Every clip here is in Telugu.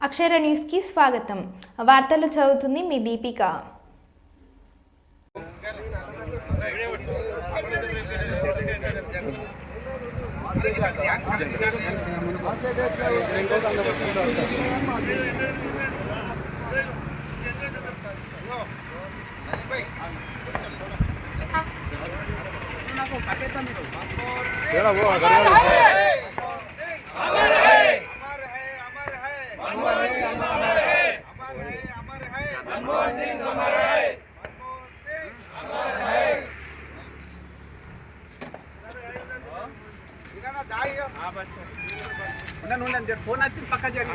అక్షర న్యూస్కి స్వాగతం. వార్తలు చదువుతుంది మీ దీపిక. मनमोहन सिंह अमर है मनमोहन सिंह अमर है ఇదన్నా దాయి ఉండండి ఉండండి జర ఫోన్ వచ్చింది పక్క జరిగి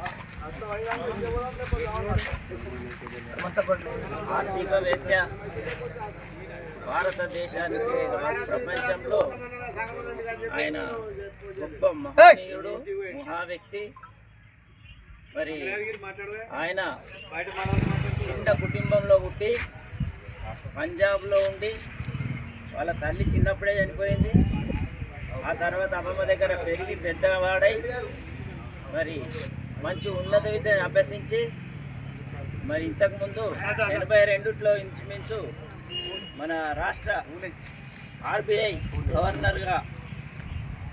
ఆర్థిక ఆర్థికవేత్త భారతదేశానికి ప్రపంచంలో ఆయన గొప్ప మహనీయుడు మహా వ్యక్తి. మరి ఆయన చిన్న కుటుంబంలో పుట్టి పంజాబ్లో ఉండి వాళ్ళ తల్లి చిన్నప్పుడే చనిపోయింది. ఆ తర్వాత అమ్మమ్మ దగ్గర పెరిగి పెద్దవాడై మరి మంచి ఉన్నత విద్యను అభ్యసించి మరి ఇంతకుముందు ఎనభై రెండులో ఇంచుమించు మన రాష్ట్ర ఆర్బీఐ గవర్నర్గా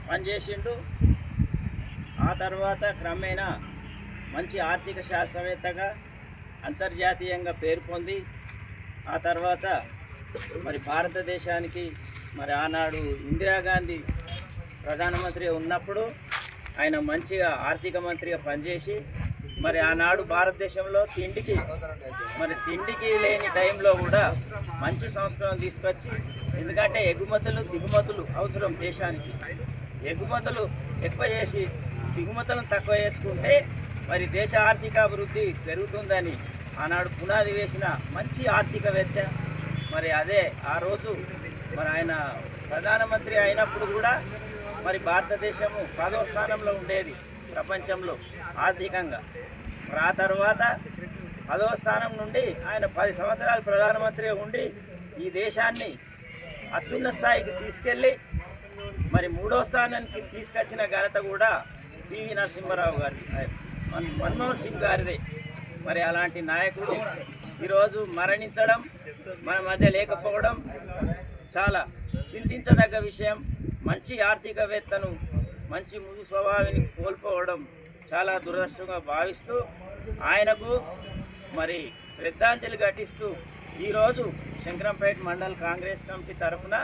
పనిచేసిండు. ఆ తర్వాత క్రమేణా మంచి ఆర్థిక శాస్త్రవేత్తగా అంతర్జాతీయంగా పేరు పొంది ఆ తర్వాత మరి భారతదేశానికి మరి ఆనాడు ఇందిరాగాంధీ ప్రధానమంత్రి ఉన్నప్పుడు ఆయన మంచిగా ఆర్థిక మంత్రిగా పనిచేసి మరి ఆనాడు భారతదేశంలో తిండికి మరి తిండికి లేని టైంలో కూడా మంచి సంస్కరణ తీసుకొచ్చి ఎందుకంటే ఎగుమతులు దిగుమతులు అవసరం దేశానికి. ఎగుమతులు ఎక్కువ చేసి దిగుమతులను తక్కువ చేసుకుంటే మరి దేశ ఆర్థికాభివృద్ధి పెరుగుతుందని ఆనాడు పునాది వేసిన మంచి ఆర్థికవేత్త మరి అదే ఆ రోజు మరి ఆయన ప్రధానమంత్రి అయినప్పుడు కూడా మరి భారతదేశము పదవ స్థానంలో ఉండేది ప్రపంచంలో ఆర్థికంగా. ఆ తర్వాత పదవ స్థానం నుండి ఆయన పది సంవత్సరాలు ప్రధానమంత్రిగా ఉండి ఈ దేశాన్ని అత్యున్న స్థాయికి తీసుకెళ్ళి మరి మూడో స్థానానికి తీసుకొచ్చిన ఘనత కూడా పివి నరసింహారావు గారి మన్మోహన్ సింగ్ గారిదే. మరి అలాంటి నాయకుడు ఈరోజు మరణించడం మన మధ్య లేకపోవడం చాలా చింతించదగ్గ విషయం. మంచి ఆర్థికవేత్తను మంచి మృదు స్వభావిని కోల్పోవడం చాలా దురదృష్టంగా భావిస్తూ ఆయనకు మరి శ్రద్ధాంజలి ఘటిస్తూ ఈరోజు శంకరంపేట మండల్ కాంగ్రెస్ కమిటీ తరఫున